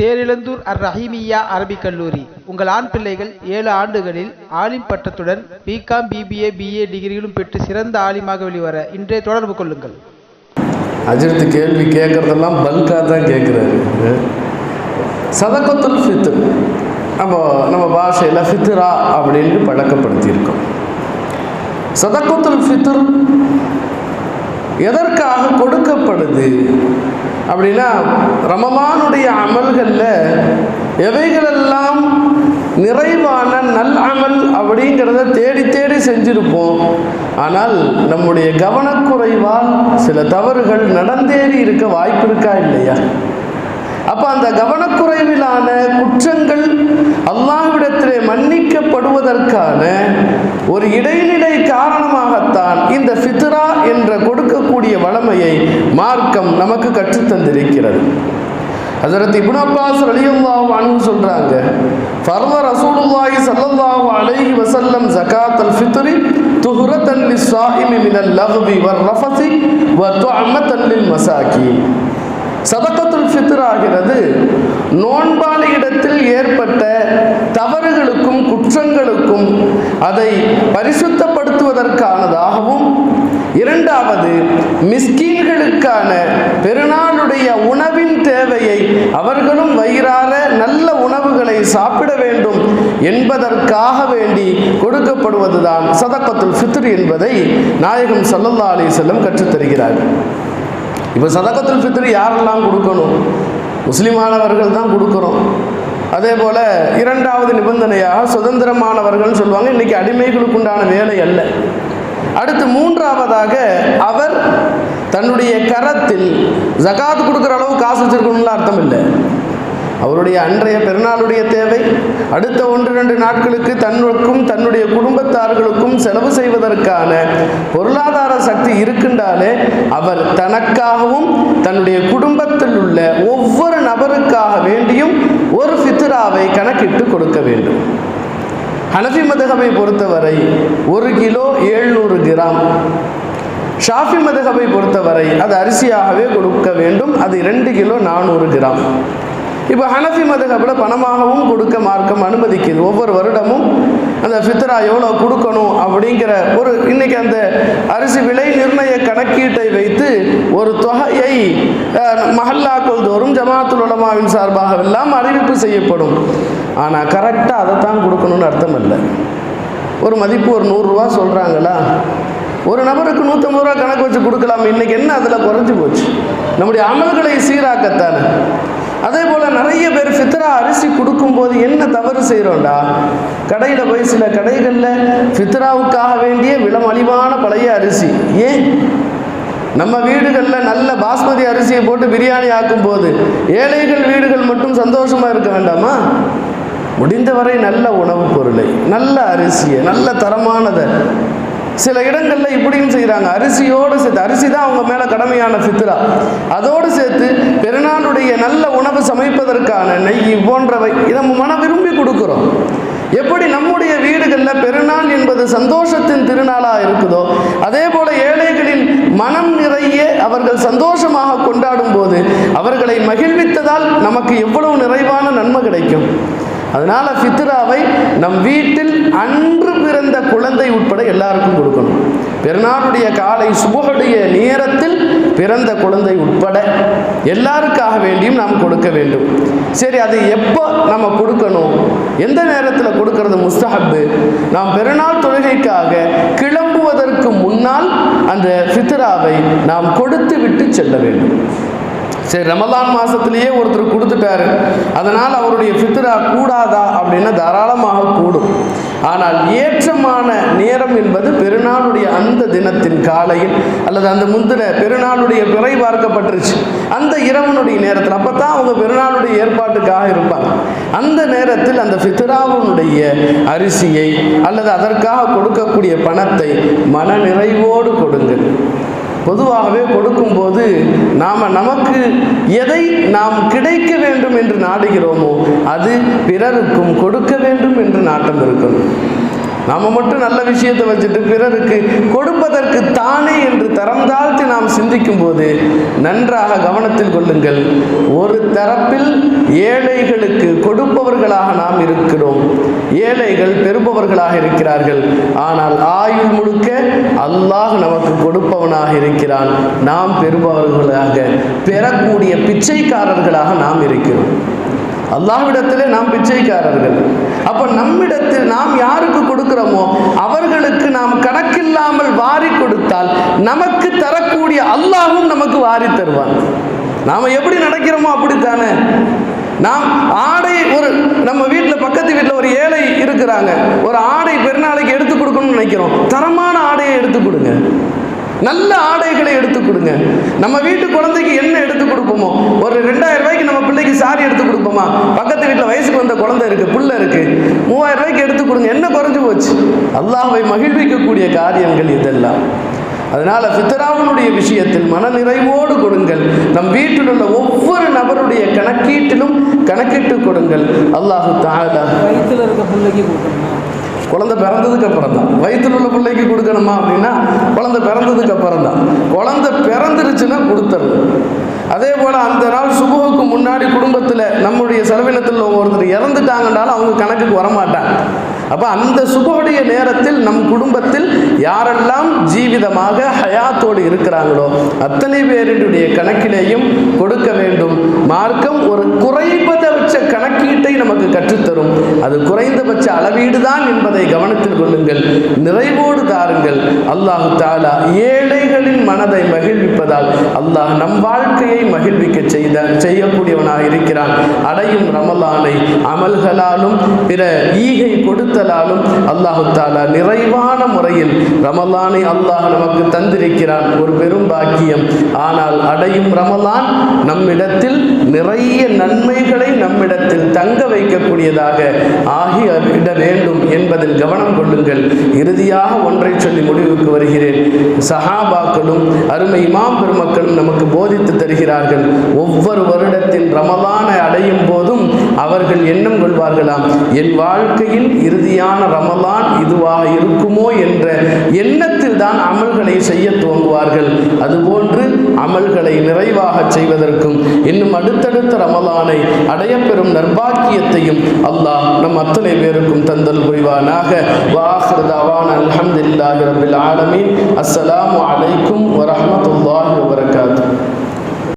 தேரிழந்தூர் அர் ரஹீமியா அரபிக் கல்லூரி. உங்கள் ஆண் பிள்ளைகள் ஏழு ஆண்டுகளில் ஆலிம் பட்டத்துடன் பிகாம் பிபிஏ பிஏ டிகிரிகளும் பெற்று சிறந்த ஆலிமாக வெளிவர இன்றே தொடர்பு கொள்ளுங்கள். அஜித் கேள்வி கேட்குறதெல்லாம் பல்காக தான் கேட்குறாரு. சதகத்துல் ஃபித்ர். நம்ம நம்ம பாஷையில் ஃபித்ரா அப்படின்னு பழக்கப்படுத்தியிருக்கோம். சதகத்துல் ஃபித்ர் எதற்காக கொடுக்கப்படுது? அப்படின்னா ரமலானுடைய அமல்களில் எவைகளெல்லாம் நிறைவான நல் அமல் அப்படிங்கிறத தேடி தேடி செஞ்சிருப்போம். ஆனால் நம்முடைய கவனக்குறைவால் சில தவறுகள் நடந்தேறி இருக்க வாய்ப்பு இருக்கா இல்லையா? அப்போ அந்த கவனக்குறைவிலான குற்றங்கள் அல்லாஹ்விடத்திலே மன்னிக்கப்படுவதற்கான ஒரு இடைநிலை காரணமாகத்தான் இந்த ஃபித்ரா என்ற கொடுக்கக்கூடிய வளமையை மார்க்கம் நமக்கு கற்றுத்தந்திருக்கிறது. ஹசரத் இப்னு அப்பாஸ் ரலியல்லாஹு அன்ஹு சொல்றாங்க ஃபர்த ரசூலுல்லாஹி ஸல்லல்லாஹு அலைஹி வஸல்லம் ஜகாத் அல் ஃபித்ரி துஹ்ரத்தன் லிஸ்ஸாயிமி மினல் லஹ்வி வர் ரஃபசி வ துஅமத்தன் லில் மசாகீன் சதக்கத்துல் ஃபித்ர் ஆகிறது நோன்பாளி இடத்தில் ஏற்பட்ட தவறுகளுக்கும் குற்றங்களுக்கும் அதை பரிசுத்தப்படுத்துவதற்கானதாகவும் இரண்டாவது மிஸ்கீன்களுக்கான பெருநாளுடைய உணவின் தேவையை அவர்களும் வயிறார நல்ல உணவுகளை சாப்பிட வேண்டும் என்பதற்காக வேண்டி கொடுக்கப்படுவதுதான் சதக்கத்துல் ஃபித்ரு என்பதை நாயகம் சல்லல்லா அலி செல்லம் கற்றுத்தருகிறார். இப்போ சதக்கத்துல் ஃபித்ரு யாரெல்லாம் கொடுக்கணும்? முஸ்லீமானவர்கள் தான் கொடுக்குறோம் அதே போல் இரண்டாவது நிபந்தனையாக சுதந்திரமானவர்கள்னு சொல்லுவாங்க. இன்றைக்கி அடிமைகளுக்கு உண்டான வேலை அல்ல. அடுத்து மூன்றாவதாக அவர் தன்னுடைய கரத்தில் ஜகாத் கொடுக்குற அளவு காசு வச்சிருக்கணும்ல அர்த்தம் இல்லை. அவருடைய அன்றைய பெருநாளுடைய தேவை. அடுத்த ஒன்று ரெண்டு நாட்களுக்கு தன்னுக்கும் தன்னுடைய குடும்பத்தார்களுக்கும் செலவு செய்வதற்கான பொருளாதார சக்தி இருக்கின்றாலே அவர் தனக்காகவும் தன்னுடைய குடும்பத்தில் உள்ள ஒவ்வொரு நபருக்காக வேண்டியும் ஒரு ஃபித்ராவை கணக்கிட்டு கொடுக்க வேண்டும். ஹனஃபி மதகபை பொறுத்தவரை ஒரு கிலோ ஏழ்நூறு கிராம். ஷாஃபி மதகபை பொறுத்தவரை அது அரிசியாகவே கொடுக்க வேண்டும். அது ரெண்டு கிலோ நானூறு கிராம். இப்போ ஹனஃபி மதகபில் பணமாகவும் கொடுக்க மார்க்கம் அனுமதிக்குது. ஒவ்வொரு வருடமும் அந்த ஃபித்ரா எவ்வளோ கொடுக்கணும் அப்படிங்கிற ஒரு இன்னைக்கு அந்த அரிசி விலை நிர்ணய கணக்கீட்டை வைத்து ஒரு தொகையை மஹல்லாக்கள் தோறும் ஜமாத்துல் உலமாவின் சார்பாக எல்லாம் அறிவிப்பு செய்யப்படும். ஆனால் கரெக்டாக அதை தான் கொடுக்கணும்னு அர்த்தம் இல்லை. ஒரு மதிப்பு ஒரு நூறுரூவா சொல்கிறாங்களா ஒரு நபருக்கு நூற்றம்பது ரூபா கணக்கு வச்சு கொடுக்கலாம். இன்றைக்கி என்ன அதில் குறைஞ்சி போச்சு? நம்முடைய அமல்களை சீராக்கத்தானே? அதே போல் நிறைய பேர் ஃபித்ரா அரிசி கொடுக்கும்போது என்ன தவறு செய்கிறோம்டா கடையில் போய் சில கடைகளில் ஃபித்ராவுக்காக வேண்டிய விலமலிவான பழைய அரிசி. ஏன்? நம்ம வீடுகளில் நல்ல பாஸ்மதி அரிசியை போட்டு பிரியாணி ஆக்கும் போது ஏழைகள் வீடுகள் மட்டும் சந்தோஷமாக இருக்க வேண்டாமா? முடிந்தவரை நல்ல உணவுப் பொருளை நல்ல அரிசியை நல்ல தரமானதை சில இடங்களில் இப்படியும் செய்கிறாங்க அரிசியோடு சேர்த்து அரிசி தான் அவங்க மேலே கடமையான ஃபித்ரா. அதோடு சேர்த்து பெருநாளுடைய நல்ல உணவு சமைப்பதற்கான நெய் போன்றவை இதை மன விரும்பி கொடுக்குறோம். எப்படி நம்முடைய வீடுகளில் பெருநாள் என்பது சந்தோஷத்தின் திருநாளாக இருக்குதோ அதே போல ஏழைகளின் மனம் நிறைய அவர்கள் சந்தோஷமாக கொண்டாடும் போது அவர்களை மகிழ்வித்ததால் நமக்கு எவ்வளவு நிறைவான நன்மை கிடைக்கும். அதனால் ஃபித்ராவை நம் வீட்டில் அன்பு பிறந்த குழந்தை உட்பட எல்லாருக்கும் கொடுக்கணும். பெருநாளுடைய காலை சுபுடைய நேரத்தில் பிறந்த குழந்தை உட்பட எல்லாருக்காக வேண்டியும் நாம் கொடுக்க வேண்டும். சரி அதை எப்போ நம்ம கொடுக்கணும்? எந்த நேரத்தில் கொடுக்கறது முஸ்தஹப்பு? நாம் பெருநாள் தொழுகைக்காக கிளம்புவதற்கு முன்னால் அந்த ஃபித்ராவை நாம் கொடுத்து விட்டு செல்ல வேண்டும். சரி ரமலான் மாதத்துலேயே ஒருத்தர் கொடுத்துட்டாரு. அதனால் அவருடைய ஃபித்ரா கூடாதா அப்படின்னா தாராளமாக கூடும். ஆனால் ஏற்றமான நேரம் என்பது பெருநாளுடைய அந்த தினத்தின் காலையில் அல்லது அந்த முந்தின பெருநாளுடைய பிறை பார்க்கப்பட்டுருச்சு. அந்த இரவனுடைய நேரத்தில் அப்போ தான் அவங்க பெருநாளுடைய ஏற்பாட்டுக்காக இருப்பாங்க. அந்த நேரத்தில் அந்த ஃபித்ராவுனுடைய அரிசியை அல்லது அதற்காக கொடுக்கக்கூடிய பணத்தை மன நிறைவோடு கொடுங்கள். பொதுவாகவே கொடுக்கும்போது நாம் நமக்கு எதை நாம் கிடைக்க வேண்டும் என்று நாடுகிறோமோ அது பிறருக்கும் கொடுக்க வேண்டும் என்று நாட்டம் இருக்கணும். நாம் மட்டும் நல்ல விஷயத்தை வச்சுட்டு பிறருக்கு கொடுப்பதற்கு தானே என்று தரம் தாழ்த்தி நாம் சிந்திக்கும் போது நன்றாக கவனத்தில் கொள்ளுங்கள். ஒரு தரப்பில் ஏழைகளுக்கு கொடுப்பவர்களாக நாம் இருக்கிறோம். ஏழைகள் பெறுபவர்களாக இருக்கிறார்கள். ஆனால் ஆயுள் முழுக்க அல்லாஹ் நமக்கு கொடுப்பவனாக இருக்கிறான். நாம் பெறுபவர்களாக பெறக்கூடிய பிச்சைக்காரர்களாக நாம் இருக்கிறோம். அல்லாஹ்விடத்திலே நாம் பிச்சைக்காரர்கள். அப்ப நம்மிடத்தில் நாம் யாருக்கு கொடுக்கிறோமோ அவர்களுக்கு நாம் கணக்கில்லாமல் வாரி கொடுத்தால் நமக்கு தரக்கூடிய அல்லாஹ்வும் நமக்கு வாரி தருவான். நாம எப்படி நடக்கிறோமோ அப்படித்தானே. நாம் ஆடை ஒரு நம்ம வீட்டில் பக்கத்து வீட்டில் ஒரு ஏழை இருக்கிறாங்க. ஒரு ஆடை பெருநாளைக்கு எடுத்து கொடுக்கணும்னு நினைக்கிறோம். தரமான ஆடையை எடுத்து கொடுங்க. நல்ல ஆடைகளை எடுத்து கொடுங்க. நம்ம வீட்டு குழந்தைக்கு என்ன எடுத்து கொடுப்போமோ ஒரு ரெண்டாயிரம் ரூபாய்க்கு நம்ம பிள்ளைக்கு சாரி எடுத்து கொடுப்போமா பக்கத்து வீட்டில் வயசுக்கு வந்த குழந்தை இருக்கு புள்ள இருக்கு மூவாயிரம் ரூபாய்க்கு எடுத்து கொடுங்க. என்ன குறைஞ்சு போச்சு? அல்லாஹ்வை மகிழ்விக்கக்கூடிய காரியங்கள் இதெல்லாம். அதனால ஃபித்ராவினுடைய விஷயத்தில் மனநிறைவோடு கொடுங்கள். நம் வீட்டில் உள்ள ஒவ்வொரு நபருடைய கணக்கீட்டிலும் கணக்கிட்டு கொடுங்கள். அல்லாஹு தாலா வயிற்றுல இருக்க பிள்ளைக்கு கொடுக்கணுமா? குழந்தை பிறந்ததுக்கு அப்புறம் தான். வயிற்றுல உள்ள பிள்ளைக்கு கொடுக்கணுமா அப்படின்னா குழந்தை பிறந்ததுக்கு அப்புறம் தான். குழந்தை பிறந்துருச்சுன்னா கொடுத்துடணும். அதே போல் அந்த நாள் சுபுவுக்கு முன்னாடி குடும்பத்தில் நம்முடைய செலவினத்தில் ஒருத்தர் இறந்துட்டாங்கன்னாலும் அவங்க கணக்குக்கு வரமாட்டாங்க. அப்போ அந்த சுபுடைய நேரத்தில் நம் குடும்பத்தில் யாரெல்லாம் ஜீவிதமாக ஹயாத்தோடு இருக்கிறாங்களோ அத்தனை பேருடைய கணக்கிலேயும் கொடுக்க வேண்டும். மார்க்கம் ஒரு குறைந்தபட்ச கணக்கீட்டை நமக்கு கற்றுத்தரும். அது குறைந்தபட்ச அளவீடு தான் என்பதை கவனத்தில் கொள்ளுங்கள். நிறைவோடு தாருங்கள். அல்லாஹு தாலா ஏழைகளின் மனதை மகிழ்விப்பதால் அல்லாஹ் நம் வாழ்க்கையை மகிழ்விக்க செய்த செய்யக்கூடியவனாக இருக்கிறான். அடையும் ரமலானை அமல்களாலும் பிற ஈகை கொடுத்தலாலும் அல்லாஹு தாலா நிறைவான முறையில் ரமலானை அல்லாஹ் நமக்கு தந்திருக்கிறான். ஒரு பெரும் பாக்கியம். ஆனால் அடையும் ரமலான் நம்மிடத்தில் நிறைய நன்மை நம்மிடத்தில் தங்க வைக்கக்கூடியதாக ஆகி விட வேண்டும் என்பதில் கவனம் கொள்ளுங்கள். இறுதியாக ஒன்றை சொல்லி முடிவுக்கு வருகிறேன். சஹாபாக்களும் அருமை இமாம் பெருமக்களும் நமக்கு போதித்து தருகிறார்கள். ஒவ்வொரு வருடத்தின் ரமலானை அடையும் போதும் அவர்கள் எண்ணம் கொள்வார்களாம். என் வாழ்க்கையில் இறுதியான ரமலான் இதுவாக இருக்குமோ என்ற எண்ணத்தில் தான் அமல்களை செய்ய துவங்குவார்கள். அதுபோன்று அமல்களை நிறைவாக செய்வதற்கும் இன்னும் அடுத்தடுத்த ரமலானை அடையப்பெறும் நர்பாக்கியத்தையும் அல்லாஹ் நம் அத்தனை பேருக்கும் தந்தல் புரிவானாக. வாஹ்ரதாவான் தவான் அல்ஹம்துலில்லாஹி ரபில் ஆலமீன். அஸ்ஸலாமு அலைக்கும் வரஹ்மத்துல்லாஹி வபரகாத்துஹு.